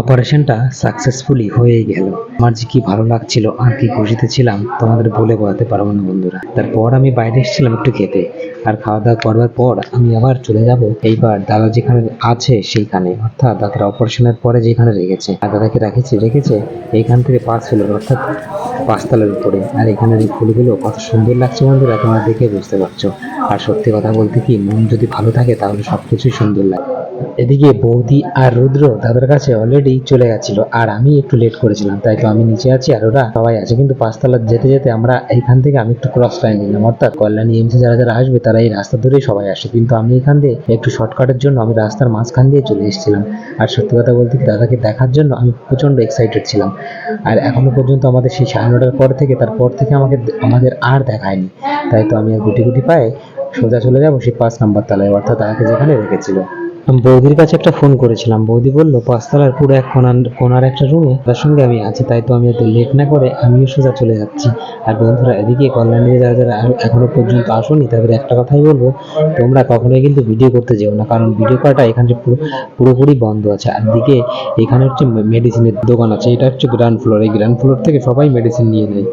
অপারেশনটা সাকসেসফুলি হয়েই গেল। আমার যে কি ভালো লাগছিল, আর কি খুশিতে ছিলাম, তোমাদের বলে বোঝাতে পারব না বন্ধুরা। তারপর আমি বাইরে এসেছিলাম একটু খেতে। আর খাওয়া দাওয়া করবার পর আমি আবার চলে যাব এইবার দাদা যেখানে আছে সেইখানে। অর্থাৎ দাদার অপারেশনের পরে যেখানে রেখেছে, আর দাদাকে রেখেছে রেখেছে, এইখান থেকে পাঁচ ফ্লোর অর্থাৎ পাঁচতলার উপরে। আর এখানের এই ফুলগুলো কত সুন্দর লাগছে বন্ধুরা, তোমরা দেখে বুঝতে পারছ। আর সত্যি কথা বলতে কি, মন যদি ভালো থাকে, তাহলে সবকিছুই সুন্দর লাগে। এদিকে বৌদি আর রুদ্র দাদার কাছে অলরেডি চলে গেছিল। আর আমি একটু লেট করেছিলাম, তাই তো আমি নিচে আছি আর ওরা সবাই আছে। কিন্তু পাঁচতলা যেতে যেতে আমরা এইখান থেকে আমি একটু ক্রস লাইন নিলাম। অর্থাৎ কল্যাণী এমসে যারা যারা আসবে, তারা এই রাস্তা ধরেই সবাই আসে। কিন্তু আমি এখান দিয়ে একটু শর্টকাটের জন্য আমি রাস্তার মাঝখান দিয়ে চলে এসেছিলাম। আর সত্যি কথা বলতে কি, দাদাকে দেখার জন্য আমি প্রচণ্ড এক্সাইটেড ছিলাম। আর এখনও পর্যন্ত আমাদের সেই সাড়ে নটার পর থেকে, তারপর থেকে আমাকে আমাদের আর দেখায়নি। তাই তো আমি আর গুটি গুটি পায়ে সোজা চলে যাব সেই পাঁচ নাম্বার তলায়, অর্থাৎ তাকে যেখানে রেখেছিল। বৌদির কাছে একটা ফোন করেছিলাম। বৌদি বলল, পাঁচতলার পুরো এক কোনার কোনার একটা রুমে তার সঙ্গে আমি আছি, তাই তো আমি এতে লেট না করে আমিও সোজা চলে যাচ্ছি। আর বন্ধুরা এদিকে কল্যাণী যারা যারা এখনও পর্যন্ত আসোনি, তাদের একটা কথাই বলব, তোমরা কখনোই কিন্তু ভিডিও করতে যেও না, কারণ ভিডিও করাটা এখানে পুরো, পুরোপুরি বন্ধ আছে। আর দিকে এখানে হচ্ছে মেডিসিনের দোকান আছে, এটা হচ্ছে গ্রাউন্ড ফ্লোর এই গ্রাউন্ড ফ্লোর থেকে সবাই মেডিসিন নিয়ে নেয়।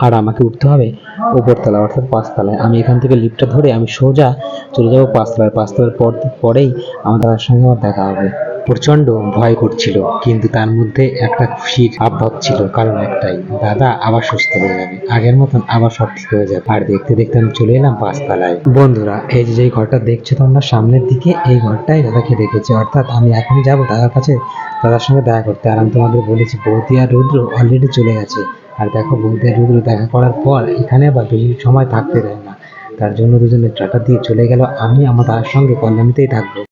আর আমাকে উঠতে হবে উপরতলা অর্থাৎ পাঁচতলায়। আমি এখান থেকে লিফটটা ধরে আমি সোজা চলে যাব পাঁচতলায়। পাঁচতলার পর পরেই আমার দাদার সঙ্গে আমার দেখা হবে। প্রচণ্ড ভয় করছিল, কিন্তু তার মধ্যে একটা খুশির আভাব ছিল, কারণ একটাই, দাদা আবার সুস্থ হয়ে যাবে। আগের মতন আবার সব ঠিক হয়ে যাবে। আর দেখতে দেখতে আমি চলে এলাম পাঁচতলায়। বন্ধুরা, এই যে যেই ঘরটা দেখছ তোমরা, সামনের দিকে এই ঘরটাই দাদাকে রেখেছে অর্থাৎ আমি এখনই যাব দাদার কাছে, দাদার সঙ্গে দেখা করতে। আর আমি তোমাদের বলেছি, বৌদি আর রুদ্র অলরেডি চলে গেছে। আর দেখো বৌদি রুদ্র দেখা করার পর এখানে আবার বেশি সময় থাকতে দেয় না। তার জন্য দুজনে টাটা দিয়ে চলে গেল। আমি আমার তার সঙ্গে কল্যাণীতেই থাকব।